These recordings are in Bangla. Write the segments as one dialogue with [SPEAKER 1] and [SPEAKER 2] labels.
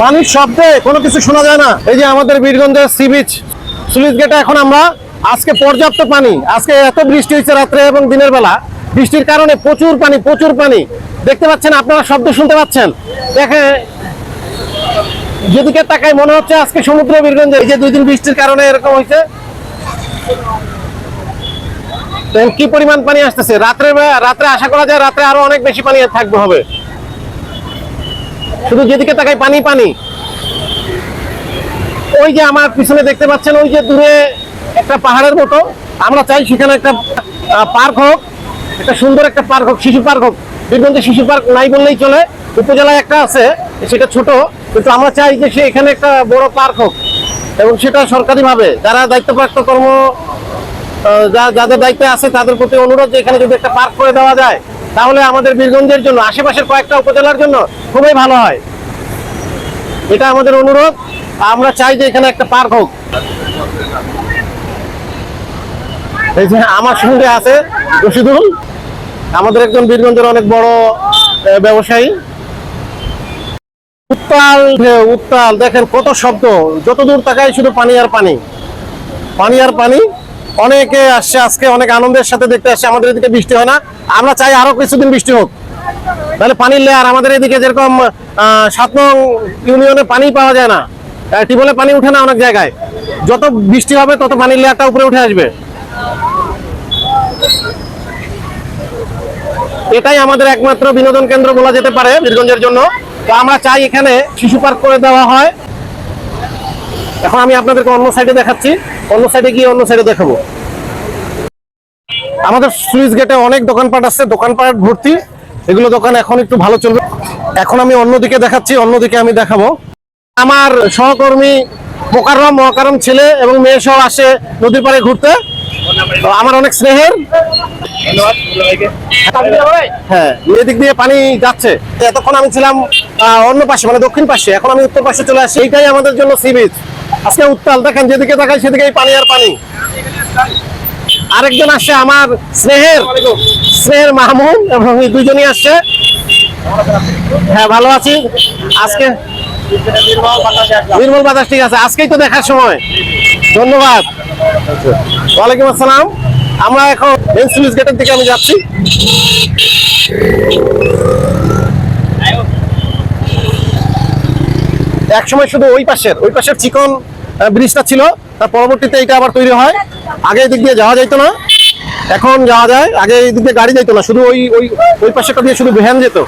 [SPEAKER 1] পানির শব্দে কোনো কিছু শোনা যায় না। এই যে আমাদের বীরগঞ্জের সি বিচ সুইচ গেটে এখন আমরা আজকে পর্যাপ্ত পানি, আজকে এত বৃষ্টি হয়েছে রাত্রে এবং দিনের বেলা। বৃষ্টির কারণে প্রচুর পানি প্রচুর পানি। দেখতে পাচ্ছেন, আপনারা শব্দ শুনতে পাচ্ছেন? দেখে, যেদিকে তাকাই মনে হচ্ছে আজকে সমুদ্র বীরগঞ্জে। এই যে দুই দিন বৃষ্টির কারণে এরকম হয়েছে। দেখেন কি পরিমাণ পানি আসতেছে। রাত্রে রাত্রে আশা করা যায় রাত্রে আরও অনেক বেশি পানি থাকবে হবে। শুধু যেদিকে তাকাই পানি পানি। ওই যে আমার পিছনে দেখতে পাচ্ছেন, ওই যে দূরে একটা পাহাড়ের মতো। আমরা চাই সেখানে একটা পার্ক হোক, একটা সুন্দর একটা পার্ক হোক, শিশু পার্ক হোক। বীরগঞ্জে শিশু পার্ক নাই বললেই চলে, উপজেলায় একটা আছে, সেটা ছোট, কিন্তু আমরা চাই যে সে এখানে একটা বড় পার্ক হোক। এবং সেটা সরকারিভাবে, যারা দায়িত্বপ্রাপ্ত কর্ম যাদের দায়িত্বে আছে, তাদের প্রতি অনুরোধ যে এখানে যদি একটা পার্ক করে দেওয়া যায় তাহলে আমাদের বীরগঞ্জের জন্য, আশেপাশের কয়েকটা উপজেলার জন্য খুবই ভালো হয়। এটা আমাদের অনুরোধ। আমরা চাই যে এখানে একটা পার্ক হোক। এই যে আমার সঙ্গে আছে রশিদুল। আমাদের একজন বীরগঞ্জের অনেক বড় ব্যবসায়ী। উত্তাল উত্তাল, দেখেন কত শব্দ। যত দূর তাকাই শুধু পানি আর পানি। পানি আর পানি। অনেকে আসছে আজকে, অনেক আনন্দের সাথে দেখতে আসছে। আমাদের এদিকে বৃষ্টি হয় না। আমরা চাই আরও কিছুদিন বৃষ্টি হোক। তাহলে পানির লেয়ার আমাদের এদিকে যেরকম সাত নং ইউনিয়নে পানি পাওয়া যায় না টিউবওয়েলে পানি উঠে না অনেক জায়গায়। যত বৃষ্টি হবে, তত পানির লেয়ারটা উপরে উঠে আসবে। এটাই আমাদের একমাত্র বিনোদন কেন্দ্র বলা যেতে পারে বীরগঞ্জের জন্য। তো আমরা চাই এখানে শিশু পার্ক করে দেওয়া হয়। এখন আমি আপনাদেরকে অন্য সাইডে দেখাচ্ছি। অন্য সাইডে গিয়ে অন্য সাইডে দেখাবো। আমাদের সুইচ গেটে অনেক দোকানপাট আছে, দোকানপাট ভর্তি। এগুলো দোকান এখন একটু ভালো চলবে। এখন আমি অন্যদিকে দেখাচ্ছি, অন্যদিকে আমি দেখাবো। আমার সহকর্মী মোকাররম মহাকারম ছেলে এবং মেয়ে সহ আসে নদীর পাড়ে ঘুরতে। তো আমার অনেক স্নেহের। হ্যাঁ এদিক দিয়ে পানি যাচ্ছে। এতক্ষণ আমি ছিলাম অন্য পাশে মানে দক্ষিণ এখন আমি উত্তর চলে আসি। আমাদের জন্য সি বিচ। আজকে উত্তাল, দেখেন, যেদিকে তাকাই সেদিকেই পানি আর পানি। আরেকজন আসছে আমার স্নেহের স্নেহের মাহমুদ এবং দুজনই আসছে। হ্যাঁ ভালো আছি। আজকে নির্মল বাতাস, ঠিক আছে। আজকেই তো দেখার সময়। ধন্যবাদ। ওয়ালাইকুম আসসালাম। আমরা এখন মেন সুইচ গেটের দিকে আমি যাচ্ছি। এক সময় শুধু ওই পাশের ওই পাশের চিকন ব্রিজটা ছিল, তার পরবর্তীতে এটা আবার তৈরি হয়। আগে এই দিক দিয়ে যাওয়া যাইতো না। এখন যাওয়া যায়, আগে এই দিক দিয়ে গাড়ি যাইতো না, শুধু ওই ওই ওই পাশেটা দিয়ে শুধু ভ্যান যেত।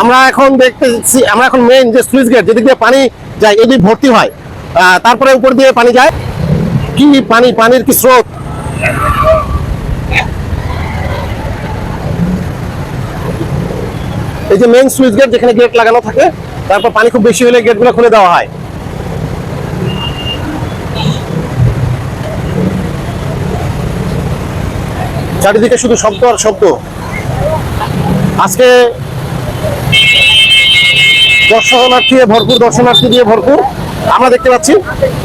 [SPEAKER 1] আমরা এখন দেখতেছি, আমরা এখন মেইন যে সুইচ গেট যেদিক দিয়ে পানি যায় এদিক ভর্তি হয়। তারপরে উপর দিয়ে পানি যায়। কি পানি, পানির কি স্রোত? এই যে মেইন সুইচ গেট যেখানে গেট লাগানো থাকে, তারপর পানি খুব বেশি হলে গেটগুলো খুলে দেওয়া হয়। চারিদিকে শুধু শব্দ আর শব্দ। আজকে দর্শনার্থী ভরপুর, দর্শনার্থী দিয়ে ভরপুর। আমরা দেখতে পাচ্ছি,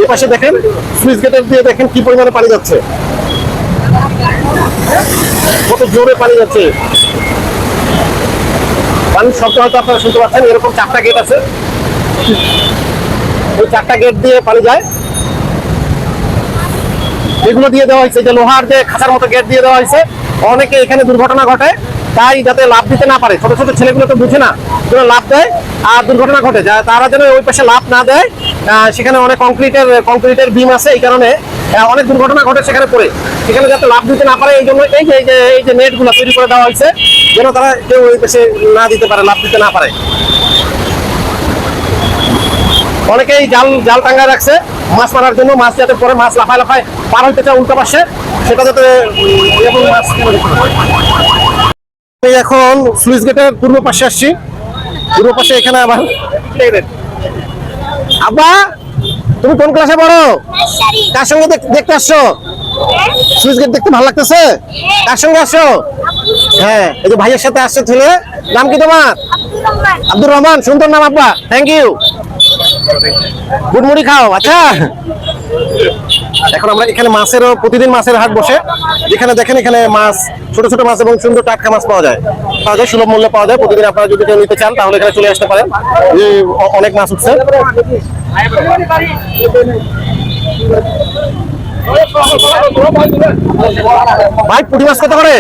[SPEAKER 1] এ পাশে দেখেন, সুইচ গেটের দিয়ে দেখেন কি পরিমাণে পানি যাচ্ছে। কত জোরে পানি যাচ্ছে। পানির শব্দ হয়তো আপনারা শুনতে পাচ্ছেন, এরকম চারটা গেট আছে। ওই চারটা গেট দিয়ে পানি যায়। এগুলো দিয়ে দেওয়া হয়েছে যে লোহার যে খাঁচার মতো গেট দিয়ে দেওয়া হয়েছে, অনেকে এখানে দুর্ঘটনা ঘটে, তাই যাতে লাভ দিতে না পারে। ছোট ছোট ছেলেগুলো তো বুঝে না যেন লাভ দেয়, আর দুর্ঘটনা ঘটে। যা তারা যেন ওই পাশে লাভ না দেয় সেখানে অনেক কংক্রিটের কংক্রিটের বিম আছে এই কারণে অনেক দুর্ঘটনা ঘটে সেখানে পড়ে। সেখানে যাতে লাভ দিতে না পারে, এই জন্য এই যে এই যে নেটগুলো তৈরি করে দেওয়া হয়েছে, যেন তারা কেউ ওই পাশে না দিতে পারে, লাভ দিতে না পারে। অনেকেই জাল জাল টাঙ্গায় রাখছে। মাছ মারার জন্য মাছ যাতে পরে মাছ লাফায় লাফায় পার হইতে চায় উল্টো পাশে সেটা যাতে এবং মাছ আমি এখন সুইচ গেটের পূর্ব পাশে আসছি। পূর্ব পাশে এখানে আবার আব্বা তুমি কোন ক্লাসে পড়ো? কার সঙ্গে দেখতে আসছো? সুইচ গেট দেখতে ভালো লাগতেছে? কার সঙ্গে আসছো? হ্যাঁ এই যে ভাইয়ের সাথে আসছে ছেলে নাম কি তোমার? আব্দুর রহমান। সুন্দর নাম আব্বা। থ্যাংক ইউ গুড়মুড়ি খাও আচ্ছা। এখন আমরা এখানে মাছেরও, প্রতিদিন মাছের হাট বসে। যেখানে দেখেন, এখানে মাছ, ছোট ছোট মাছ এবং সুন্দর টাটকা মাছ পাওয়া যায়। পাওয়া যায়, সুলভ মূল্যে পাওয়া যায়। প্রতিদিন আপনারা যদি কেউ নিতে চান, তাহলে এখানে চলে আসতে পারেন। অনেক মাছ উঠছে। ভাই, পুঁটি মাছ কত করে?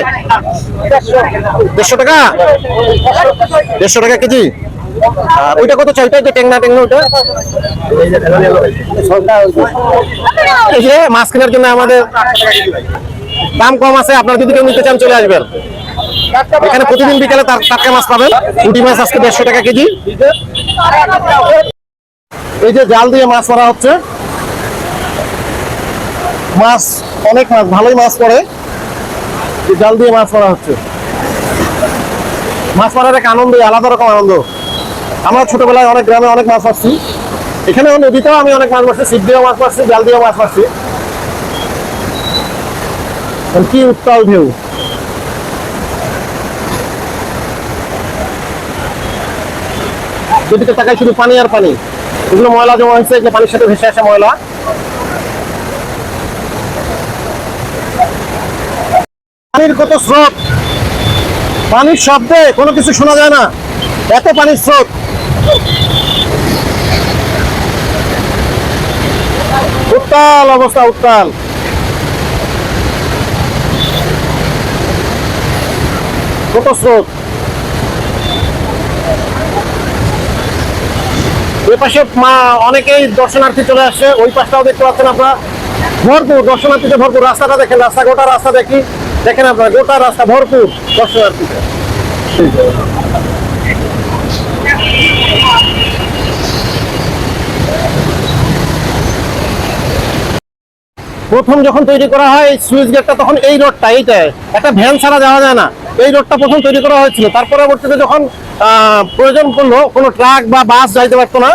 [SPEAKER 1] দেড়শো টাকা? দেড়শো টাকা কেজি? ওইটা কত চাই ওইটা টেংনা টেংনা ওইটা এই যে মাছ কেনার জন্য আমাদের দাম কম আছে, আপনারা যদি কেউ নিতে চান চলে আসবেন। এখানে প্রতিদিন বিকালে টাটকা মাছ পাবেন। পুঁটি মাছ আজকে দেড়শো টাকা কেজি। এই যে জাল দিয়ে মাছ মারা হচ্ছে। মাছ, অনেক মাছ, ভালোই মাছ পড়ে। জাল দিয়ে মাছ মারা হচ্ছে। মাছ মারার এক আনন্দ, আলাদা রকম আনন্দ। আমরা ছোটবেলায় অনেক গ্রামে অনেক মাছ মারছি। এখানেও নদীতেও আমি অনেক মাছ মারছি, ছিপ দিয়েও মাছ মারছি, জাল দিয়েও মাছ আর কি উত্তাল ঢেউ। নদীতে তাকায় শুধু পানি আর পানি। এগুলো ময়লা জমা হয়েছে এগুলো পানির সাথে ভেসে আসে ময়লা। পানির কত স্রোত? পানির শব্দে কোনো কিছু শোনা যায় না। এত পানির স্রোত। উত্তাল অবস্থা, উত্তাল। কত স্রোত ওই পাশে মা, অনেকেই দর্শনার্থী চলে আসছে। ওই পাশটাও দেখতে পাচ্ছেন আপনারা। ভরপুর দর্শনার্থীতে ভরপুর। রাস্তাটা দেখেন, রাস্তা, গোটা রাস্তা দেখি। দেখেন আপনারা, গোটা রাস্তা ভরপুর দর্শনার্থীতে প্রথম যখন তৈরি করা হয়, সুইচ গেটটা তখন এই রোডটা, এইটা। একটা ভ্যান ছাড়া যাওয়া যায় না। এই রোডটা প্রথম তৈরি করা হয়েছিল। তার পরবর্তীতে যখন প্রয়োজন পড়ল, কোনো ট্রাক বা বাস যাইতে পারতো না,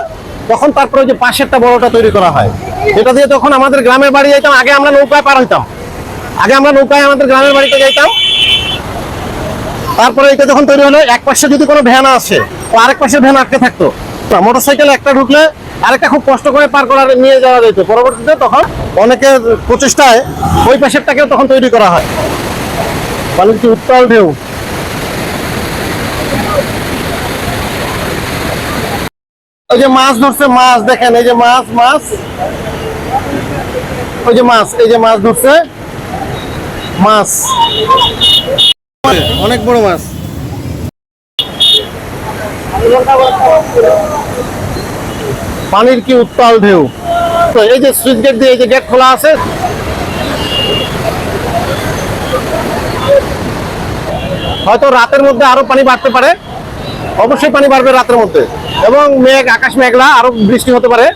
[SPEAKER 1] তখন তারপরে ওই যে পাশেরটা বড়টা তৈরি করা হয়। এটা দিয়ে তখন আমাদের গ্রামের বাড়ি যাইতাম। আগে আমরা নৌকায় পার হইতাম। আগে আমরা নৌকায় আমাদের গ্রামের বাড়িতে যাইতাম। তারপরে এটা যখন তৈরি হলো, এক পাশে যদি কোনো ভ্যান আসে আরেক পাশে ভ্যান আটকে থাকতো। মোটর সাইকেল একটা ঢুকলে আরেকটা খুব কষ্ট করে পার করার নিয়ে যাওয়া যেত পরবর্তীতে তখন অনেকের প্রচেষ্টায় ওই পাশেরটাকেও তখন তৈরি করা হয়। পানির কি উত্তাল ঢেউ? ওই যে মাছ ধরছে, মাছ, দেখেন, এই যে মাছ মাছ। ওই যে মাছ, এই যে মাছ ধরছে। মাছ। অনেক বড় মাছ। পানির কি উত্তাল ঢেউ? তো এই যে সুইচ গেট দিয়ে এই যে গেট খোলা আছে। হয়তো রাতের মধ্যে আরও পানি বাড়তে পারে। অবশ্যই পানি বাড়বে রাতের মধ্যে। এবং মেঘ, আকাশ মেঘলা, আরও বৃষ্টি হতে পারে।